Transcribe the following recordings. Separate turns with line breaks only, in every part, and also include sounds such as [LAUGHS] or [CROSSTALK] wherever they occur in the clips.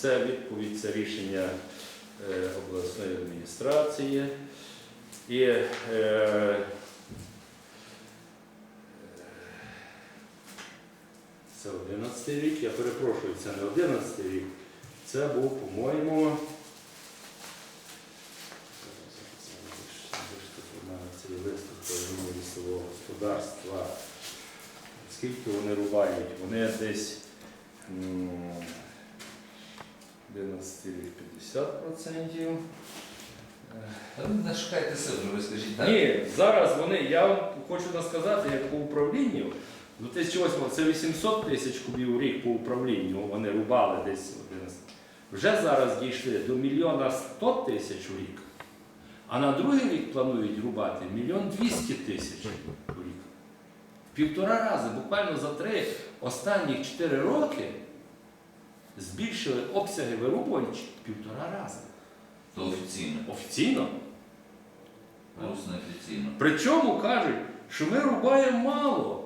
Це відповідь, це рішення е, обласної адміністрації. І е, це 11 рік, я перепрошую, це не 11 рік. Це був, по-моєму. Господарства. Скільки вони рубають? Вони десь м, 11 рік 50%.
Та ви не шукайте цифри, ви скажіть так.
Ні, зараз вони, я вам хочу сказати, як по управлінню, до 2008 це 800 тисяч кубів в рік по управлінню, вони рубали десь 11. Вже зараз дійшли до мільйона 100 тисяч у рік. А на другий рік планують рубати мільйон 200 тисяч у рік. Півтора рази, буквально за три останніх 4 роки збільшили обсяги вирубувань в півтора рази.
То офіційно.
Офіційно.
Плюс неофіційно.
Причому кажуть, що ми рубаємо мало.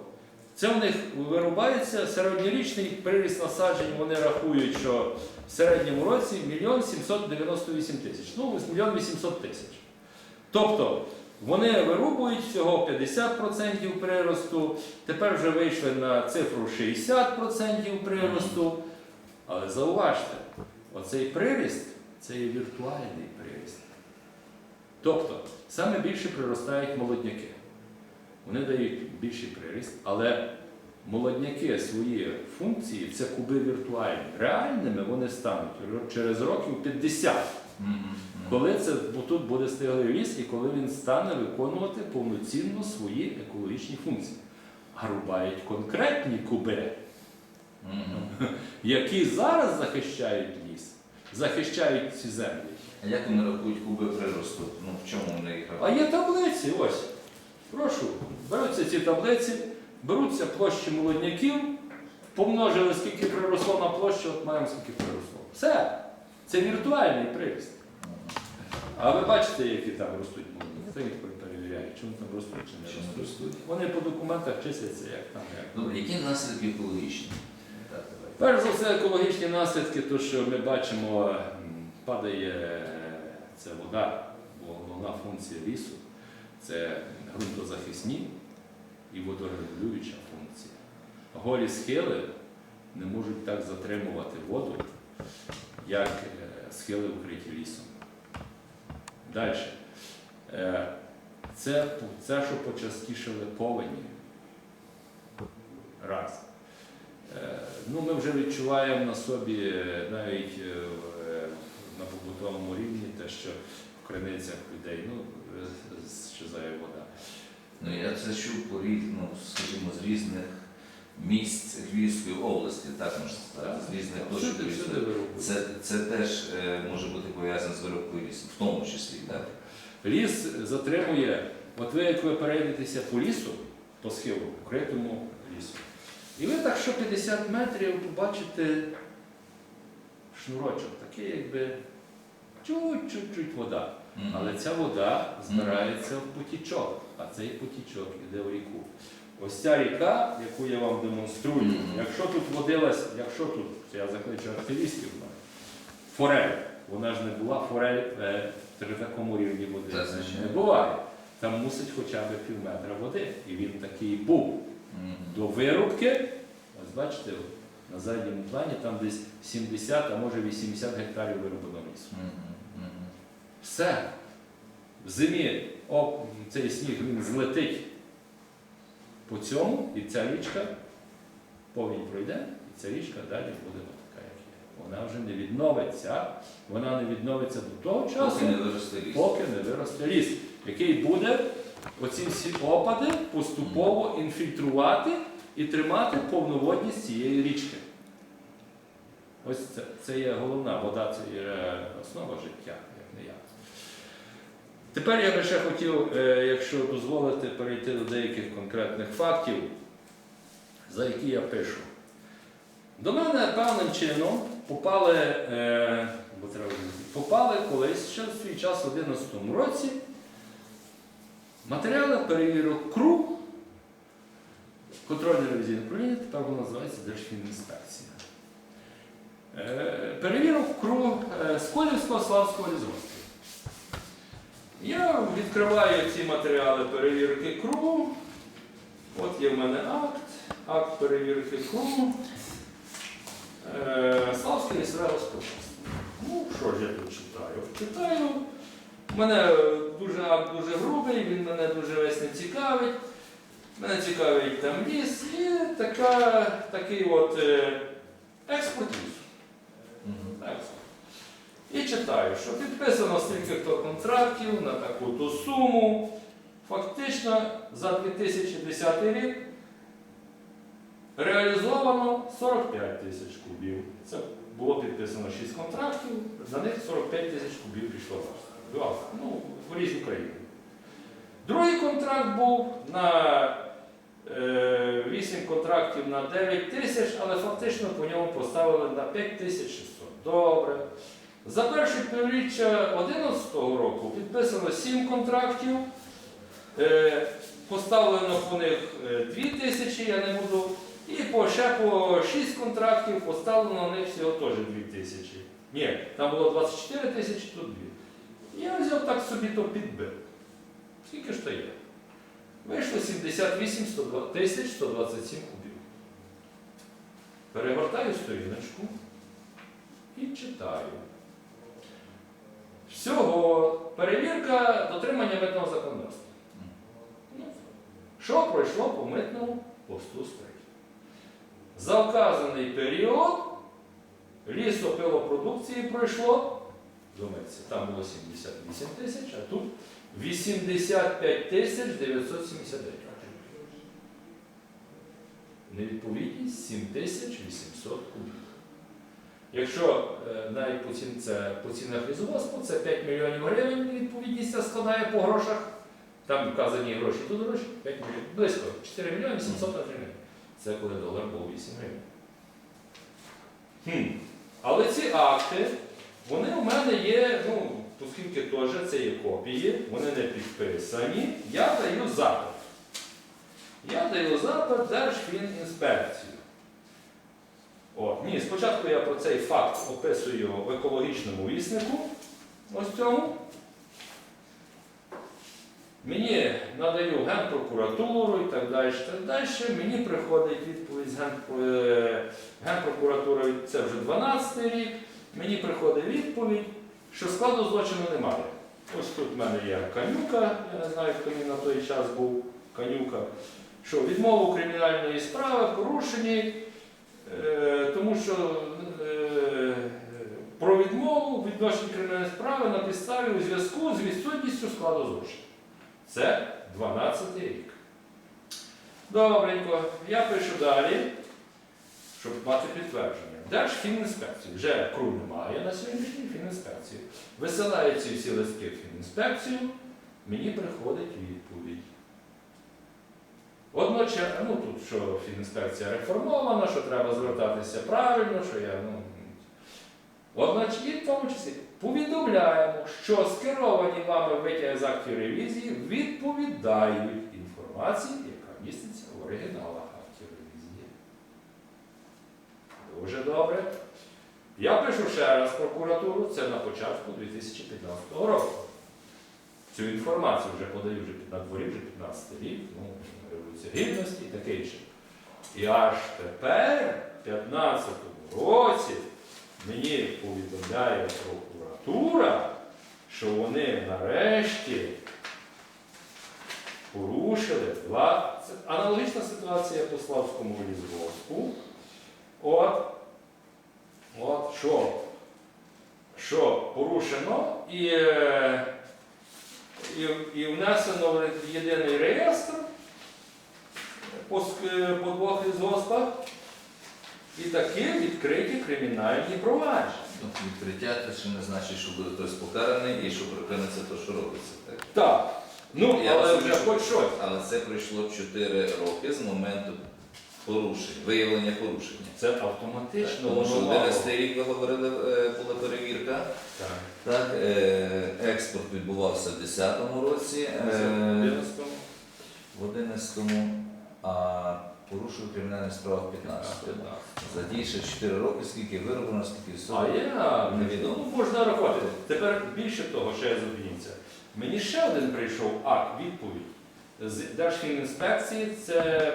Це в них вирубається середньорічний приріст насаджень, вони рахують, що в середньому році 1 798 тисяч. Ну, 1 800 тисяч. Тобто вони вирубують всього 50% приросту, тепер вже вийшли на цифру 60% приросту. Але зауважте, оцей приріст це є віртуальний приріст. Тобто, саме більше приростають молодняки. Вони дають більший приріст, але молодняки свої функції це куби віртуальні. Реальними вони стануть через років 50,
Мгм, мгм.
коли це тут буде стиглий ліс і коли він стане виконувати повноцінно свої екологічні функції. А рубають конкретні куби. [LAUGHS] які зараз захищають ліс, захищають ці землі.
А як вони рахують куби приросту? Ну в чому вони їх
А є таблиці, ось. Прошу. Беруться ці таблиці, беруться площі молодняків, помножили, скільки приросло на площу, от маємо скільки приросло. Все. Це віртуальний приріст. А ви бачите, які там ростуть молодняки? Це ніхто не перевіряє, чи там ростуть, чи не ростуть? Вони по документах числяться як там. Як.
Добре, які наслідки екологічні?
Перш за все, екологічні наслідки, то що ми бачимо, падає це вода, бо головна функція лісу це ґрунтозахисні і водорегулююча функція. Голі схили не можуть так затримувати воду, як е, схили вкриті лісом. Далі. Е, Це, це, що почастішили повені. Раз. Е, Ну, ми вже відчуваємо на собі е, навіть е, на побутовому рівні те, що в криницях людей ну, е, щезає вода.
Ну я це чув по різ- ну, скажімо, з різних місць Львівської області, так можна сказати, з різних точок Львівської. Це, це теж е, може бути пов'язано з виробкою лісу, в тому числі, так?
Ліс затримує, от ви як ви перейдетеся по лісу, по схилу, вкритому лісу, і ви так що 50 метрів побачите шнурочок, такий якби чуть-чуть вода.
Мгм.
Але ця вода збирається в потічок, а цей потічок іде в ріку. Ось ця ріка, яку я вам демонструю,
Мгм.
якщо тут водилась, якщо тут, це я закличу активістів, форель, вона ж не була форель е, при такому рівні води.
Звичайно.
не буває. Там мусить хоча б пів метра води. І він такий був. До вирубки, ось бачите, на задньому плані там десь 70, а може 80 гектарів вирубано лісу. Все. В зимі о, цей сніг він злетить по цьому, і ця річка повінь пройде, і ця річка далі буде така, як є. Вона вже не відновиться. Вона не відновиться до того часу,
поки не виросте ліс,
який буде оці всі опади поступово інфільтрувати і тримати повноводність цієї річки. Ось це, це є головна вода, це є основа життя, як не я. Тепер я би ще хотів, е, якщо дозволите, перейти до деяких конкретних фактів, за які я пишу. До мене певним чином попали, е, попали колись ще в свій час в 2011 році матеріали перевірок КРУ, контрольне ревізійне управління, тепер воно називається Держфінінспекція. Е, перевірок КРУ е, Сколівського Славського лісгоспу. Я відкриваю ці матеріали перевірки КРУ. От є в мене акт, акт перевірки КРУ. Е, Славське лісове господарство. Ну, що ж я тут читаю? Читаю. Мене дуже акт дуже грубий, він мене дуже весь не цікавить. Мене цікавить там ліс і така, такий от е, експорт лісу. І читаю, що підписано стільки хто контрактів на таку-то суму. Фактично за 2010 рік реалізовано 45 тисяч кубів. Це було підписано 6 контрактів, за них 45 тисяч кубів пішло. Ну, в різні країни. Другий контракт був на е, 8 контрактів на 9 тисяч, але фактично по ньому поставили на 5600. Добре. За перше півріччя 2011 року підписано 7 контрактів. Е, поставлено по них 2 тисячі, я не буду. І по, ще по 6 контрактів поставлено на них всього теж 2 тисячі. Ні, там було 24 тисячі, тут 2. Я взяв так собі то підбив. Скільки ж то є? Вийшло 78 тисяч 127 кубів. Перегортаю сторіночку і читаю. Всього перевірка дотримання митного законодавства. Що пройшло по митному посту стоїть? За вказаний період лісопилопродукції пройшло, думається, там було 78 тисяч, а тут 85 тисяч 979. Невідповідність 7800 кубів. Якщо е, навіть по, цін, це, по цінах лісогоспу, це 5 мільйонів гривень невідповідність складає по грошах. Там вказані гроші, тут гроші 5 мільйонів. Близько 4 мільйони 700 гривень. Це коли долар був 8 гривень. Хм. Але ці акти, вони у мене є, ну, оскільки теж це є копії, вони не підписані, я даю запит. Я даю запит Держфінінспекцію. От, ні, спочатку я про цей факт описую в екологічному віснику. Ось цьому. Мені надаю Генпрокуратуру і так далі. Так далі. Мені приходить відповідь з е, Генпрокуратури, це вже 12 рік. Мені приходить відповідь, що складу злочину немає. Ось тут в мене є канюка, я не знаю, хто він на той час був канюка. Що відмову кримінальної справи порушені, е, тому що е, про відмову в відношенні кримінальної справи на підставі у зв'язку з відсутністю складу злочину. Це 12 рік. Добренько, я пишу далі, щоб мати підтвердження. Держфінінспекцію. Вже КРУ немає на сьогоднішній фінінспекції. Висилаю ці всі листки в фінінспекцію, мені приходить відповідь. Одночасно, ну тут що фінінспекція реформована, що треба звертатися правильно, що я, ну. Одночасно, і в тому числі повідомляємо, що скеровані вами витяги з актів ревізії відповідають інформації, яка міститься в оригіналах актів ревізії. Дуже добре. Я пишу ще раз прокуратуру, це на початку 2015 року. Цю інформацію вже подаю вже на дворі, вже 15 рік, ну, революція гідності і таке інше. І аж тепер, в 2015 році, мені повідомляє прокуратура, що вони нарешті порушили. Це аналогічна ситуація по Славському лісгоспу. От, от що, що порушено і, е, і, і внесено в єдиний реєстр по, по двох лісгоспах. І такі відкриті кримінальні провадження.
Тобто відкриття це ще не значить, що буде хтось покараний і що припиниться те, що робиться. Так?
Так. Ну,
Я
але
розумію,
вже хоч щось.
Але це пройшло 4 роки з моменту порушень, виявлення порушення.
Це автоматично.
Тому що
воно
11 рік ви говорили, е, була перевірка.
Так.
Так, е, експорт відбувався в 2010 році, е,
в 11-му.
а порушив кримінальну справу в 15
15.
За ті ще 4 роки, скільки вироблено, скільки
А
всього.
я
Невідомо.
ну, можна рахувати. Тепер більше того, що я зупиніться. Мені ще один прийшов акт, відповідь з Держфінінспекції, це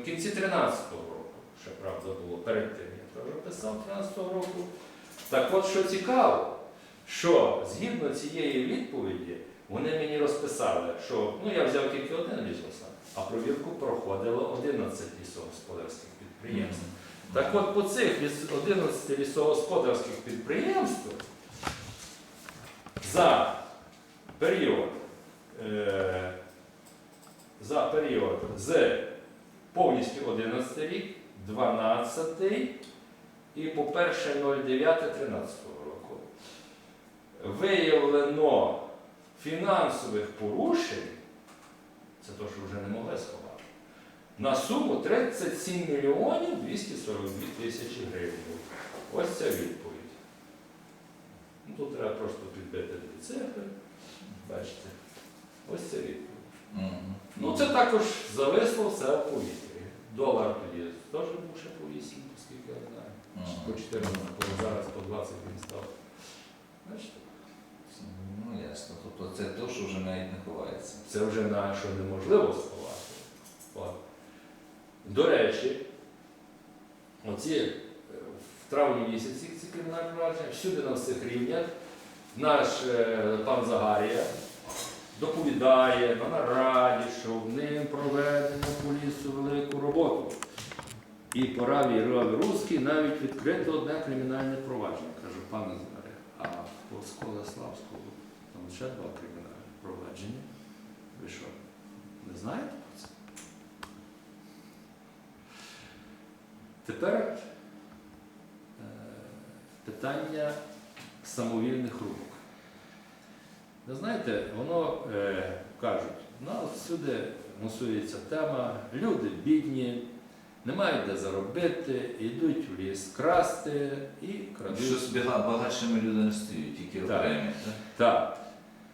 в кінці 13-го року, ще правда було, перед тим я теж писав 13-го року. Так от що цікаво, що згідно цієї відповіді вони мені розписали, що ну я взяв тільки один лісгоспа, а провірку проходило 11 лісогосподарських підприємств. Так от по цих ліс- 11 лісогосподарських підприємств за період, е, за період з повністю 11 рік, 12 і по 1.09.13 року виявлено фінансових порушень, це то, що вже не могли сховати, на суму 37 мільйонів 242 тисячі гривень. Ось ця відповідь. Ну, Тут треба просто підбити дві цифри. Бачите, ось ця відповідь. Це також зависло все в повітрі. Долар тоді теж був ще по 8, оскільки я знаю. По 14, коли зараз по 20 він став. Бачите?
Ну ясно. Тобто це те, що вже навіть не ховається.
Це вже на що неможливо сховати. От. До речі, оці е, в травні місяці ці кримінальні провадження, всюди на всіх рівнях наш е, пан Загарія доповідає на нараді, що в ним проведено по лісу велику роботу. І по раві Раві навіть відкрито одне кримінальне провадження. Кажу, пане Загарія, а по Сколеславському там ще два кримінальні провадження. Ви що, не знаєте про це? Тепер е, питання самовільних рубок. Ви знаєте, воно е, кажуть, у нас всюди мусується тема, люди бідні, не мають де заробити, йдуть в ліс красти і крадуть.
Щось біга- багатшими люди не стають, тільки окремі. так?
Так.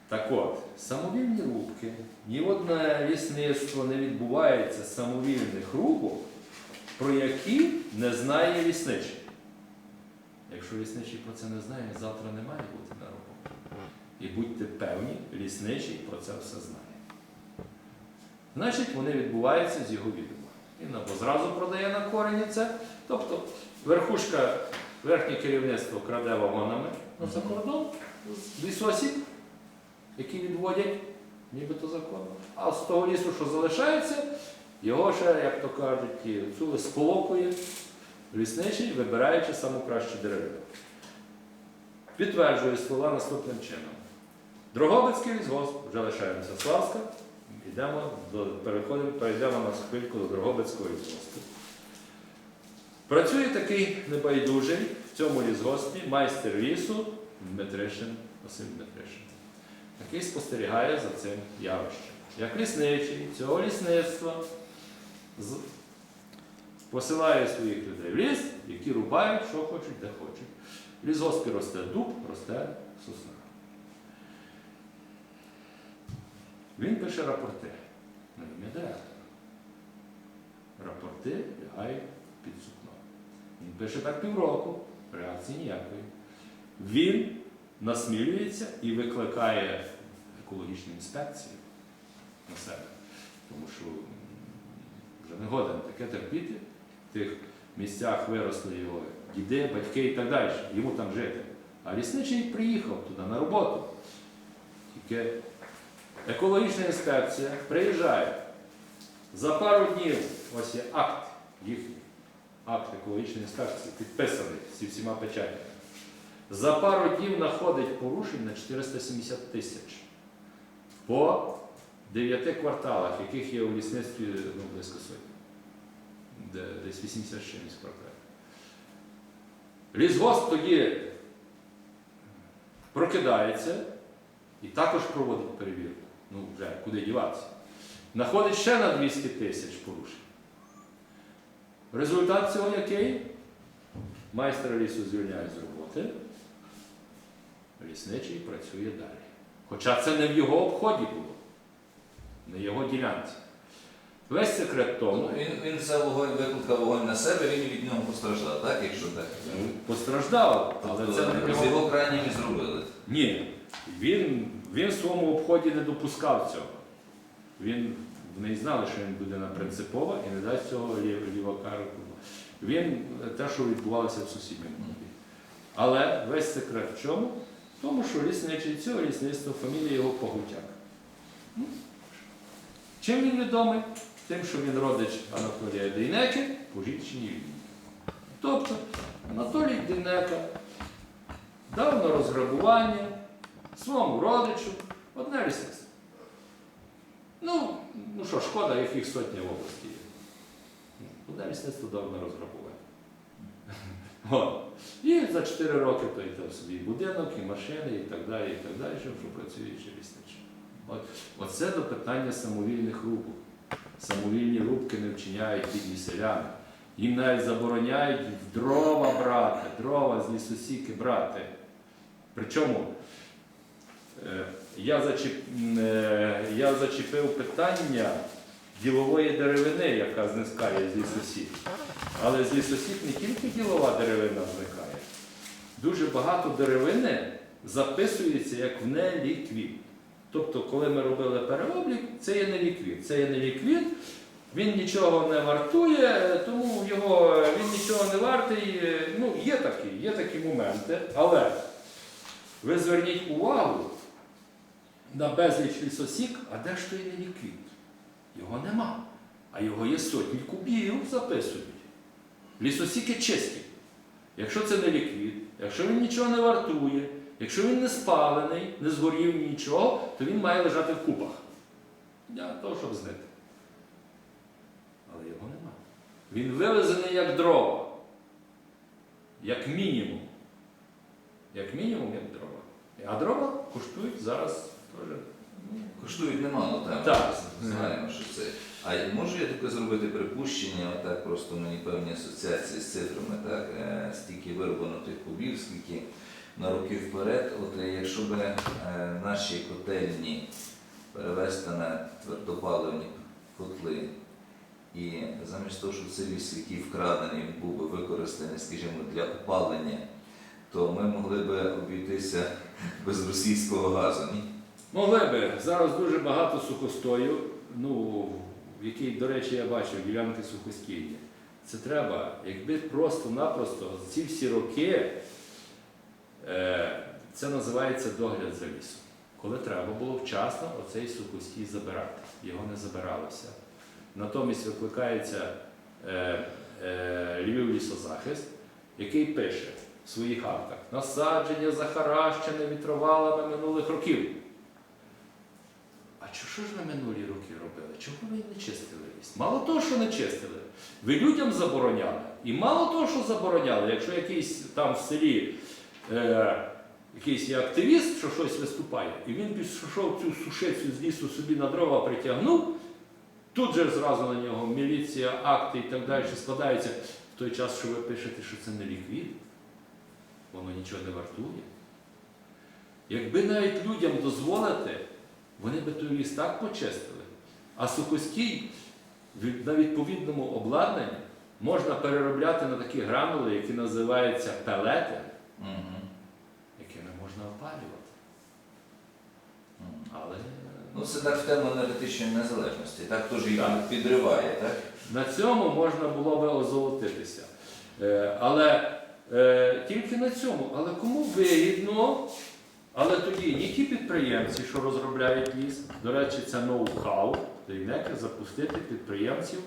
Так от, самовільні рубки, ні одне лісництво не відбувається самовільних рубок, про які не знає лісничий. Якщо лісничий про це не знає, завтра не має бути на роботі. І будьте певні, лісничий про це все знає. Значить, вони відбуваються з його відома. Він або зразу продає на корені це, тобто верхушка, верхнє керівництво краде вагонами на за кордон, лісосіб, які відводять, нібито законно. А з того лісу, що залишається, його ще, як то кажуть, цули сполокує лісничий, вибираючи саму кращу деревину. Підтверджує слова наступним чином. Дрогобицький лісгосп, вже лишаємося Славська, йдемо до, переходимо, перейдемо на хвильку до Дрогобицького лісгоспу. Працює такий небайдужий в цьому лісгоспі майстер лісу Дмитришин, Василь Дмитришин, який спостерігає за цим явищем. Як лісничий цього лісництва посилає своїх людей в ліс, які рубають, що хочуть, де хочуть. В лісгоспі росте дуб, росте сосна. Він пише рапорти на ім'я директора. Рапорти лягають під сукно. Він пише так півроку, реакції ніякої. Він насмілюється і викликає екологічну інспекцію на себе. Тому що вже не годен таке терпіти. В тих місцях виросли його діди, батьки і так далі. Йому там жити. А лісничий приїхав туди на роботу. Тільки екологічна інспекція приїжджає. За пару днів, ось є акт їхній, акт екологічної інспекції, підписаний зі всіма печатями. За пару днів знаходить порушень на 470 тисяч по дев'яти кварталах, яких є у лісництві ну, близько сотні. Десь 80 чимось кварталів. Лісгосп тоді прокидається і також проводить перевірку. Ну, вже куди діватися. Знаходить ще на 200 тисяч порушень. Результат цього який? Майстер лісу звільняють з роботи, лісничий працює далі. Хоча це не в його обході було, не його ділянці. Весь секрет тому,
Ну, Він, він взяв вогонь, викликав вогонь на себе, він від нього постраждав, так? Якщо так.
ну, постраждав, але
Тобто,
це не його.
його крайніми зробили.
Ні, він, він в своєму обході не допускав цього. Він не знали, що він буде на принципово і не дасть цього лів- лівака руку. Він те, що відбувалося в сусідньому клубі. Але весь секрет в чому? В тому, що лісничий цього лісництва фамілія його Погутяк. Ну, Чим він відомий? Тим, що він родич Анатолія Дейнеки по жінчині Вільні. Тобто Анатолій Дейнека дав на розграбування своєму родичу одне лісництво. Ну, ну що, шкода, яких сотня в області є. Ну, Одне лісництво дав на розграбування. І за 4 роки той там собі будинок, і машини, і так далі, і так далі, що працюючи лісничі. От. Оце до питання самовільних рубок. Самовільні рубки не вчиняють бідні селяни. Їм навіть забороняють дрова брати, дрова з лісосіки брати. Причому я, зачіп, е, я зачепив питання ділової деревини, яка зникає з лісосік. Але з лісосік не тільки ділова деревина зникає. Дуже багато деревини записується як в неліквід. Тобто, коли ми робили переоблік, це є неліквід. Це є неліквід, він нічого не вартує, е, тому його, е, він нічого не вартий. Е, Ну, є такі, є такі моменти, але ви зверніть увагу на безліч лісосік, а де ж той неліквід? Його нема. А його є сотні кубів, записують. Лісосіки чисті. Якщо це не ліквід, якщо він нічого не вартує, якщо він не спалений, не згорів нічого, то він має лежати в купах. Для того, щоб знити. Але його нема. Він вивезений як дрова. Як мінімум. Як мінімум, як дрова. А дрова коштують зараз
Коштують немало, так.
Так.
Знаємо, що це. А можу я таке зробити припущення, отак просто мені певні асоціації з цифрами, так? Е, Стільки вироблено тих кубів, скільки на роки вперед, от е, якщо б е, наші котельні перевести на твердопаливні котли, і замість того, щоб цей ліс, який вкрадений, був би використаний, скажімо, для опалення, то ми могли б обійтися [LAUGHS] без російського газу. Ні?
Могли би. Зараз дуже багато сухостою, ну, в якій, до речі, я бачив ділянки сухостійні. Це треба, якби просто-напросто ці всі роки, е, це називається догляд за лісом. Коли треба було вчасно оцей сухостій забирати. Його не забиралося. Натомість викликається е, е, Львів лісозахист, який пише в своїх актах насадження захаращене вітровалами минулих років. Що ж ви минулі роки робили? Чого ви не чистили ліс? Мало того, що не чистили, ви людям забороняли. І мало того, що забороняли, якщо якийсь там в селі е, якийсь є активіст, що щось виступає, і він пішов цю сушицю з лісу собі на дрова притягнув, тут же зразу на нього міліція, акти і так далі складаються в той час, що ви пишете, що це не ліквід, воно нічого не вартує. Якби навіть людям дозволити, вони би той ліс так почистили. А сухостій на відповідному обладнанні можна переробляти на такі гранули, які називаються пелети,
Мгм.
якими можна опалювати. Але
Ну, це так в тему енергетичної незалежності. Так теж її підриває, так?
на цьому можна було би озолотитися. Е, Але е, тільки на цьому. Але кому вигідно? Але тоді ні ті підприємці, що розробляють ліс, до речі, це ноу-хау, Дейнеки запустити підприємців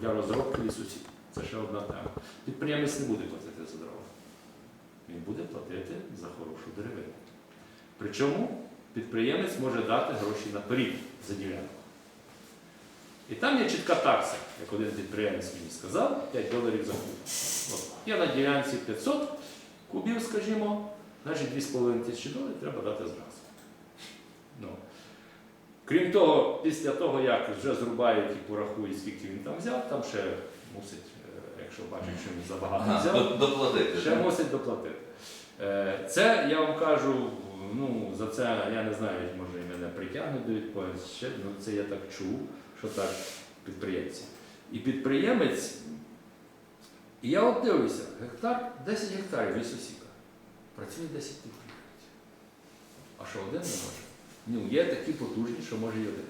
для розробки лісосів. Це ще одна тема. Підприємець не буде платити за дрова. Він буде платити за хорошу деревину. Причому підприємець може дати гроші наперед за ділянку. І там є чітка такса, як один підприємець мені сказав, 5 доларів за куб. От, є на ділянці 500 кубів, скажімо, значить 2,5 тисячі доларів треба дати зразу. Ну. Крім того, після того, як вже зрубають і порахують, скільки він там взяв, там ще мусить, е, якщо бачить, що він забагато
Ага,
взяв,
доплатити.
ще
так?
мусить доплатити. Е, Це я вам кажу, ну за це я не знаю, може і мене притягнуть до відповідальності, ще, ну це я так чув, що так підприємців. І підприємець, і я от дивлюся, гектар, 10 гектарів лісосіка. Працює 10 підприємців. А що один не може? Ну, є такі потужні, що може і один.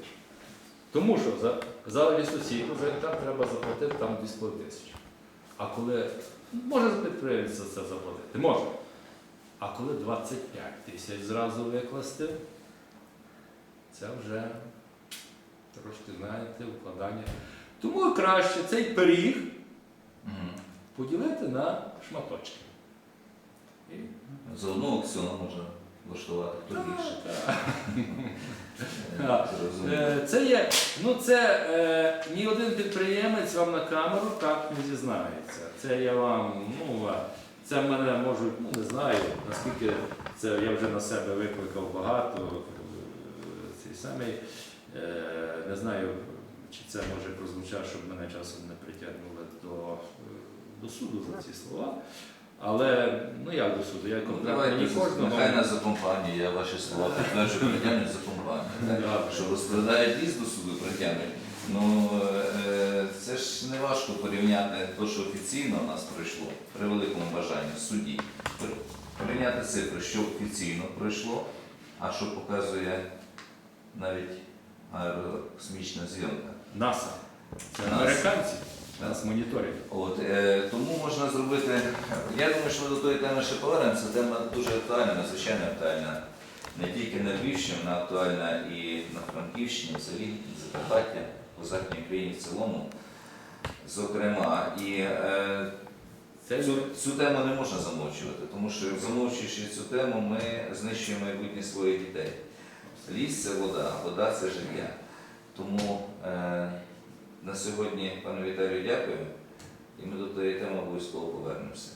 Тому що за, за лісосіку за гектар треба заплатити там 2,5 тисячі. А коли може підприємець за це заплатити? Може. А коли 25 тисяч зразу викласти, це вже трошки, знаєте, вкладання. Тому краще цей пиріг поділити на шматочки. І
За одного аукціону можна влаштувати, хто більше. Е. [LAUGHS]
Е, Це є, ну це е, ні один підприємець вам на камеру так не зізнається. Це я вам, ну це мене можуть, ну не знаю, наскільки це я вже на себе викликав багато. е, Цей самий, е, не знаю, чи це може прозвучати, щоб мене часом не притягнули до, е, до суду за ці слова. Але ну як до суду, я конкретно не кожного.
нехай нас за компанію, я ваші слова підтверджую, притягнуть за компанію. Що розкладають ліс до суду притягнуть. Ну е, це ж не важко порівняти те, що офіційно у нас пройшло при великому бажанні в суді. Порівняти цифри, що офіційно пройшло, а що показує навіть аерокосмічна зйомка.
НАСА. Це американці. Нас моніторять.
От, е, тому можна зробити. Я думаю, що ми до тої теми ще повернемося. Тема дуже актуальна, надзвичайно актуальна. Не тільки на Львівщині, вона актуальна і на Франківщині, взагалі, Закарпаття, по Західній Україні в цілому. Зокрема, і е,
Це
цю, цю тему не можна замовчувати, тому що замовчуючи цю тему, ми знищуємо майбутнє своїх дітей. Ліс це вода, вода це життя. Тому е, на сьогодні, пане Віталію, дякую. І ми до тієї теми обов'язково повернемося.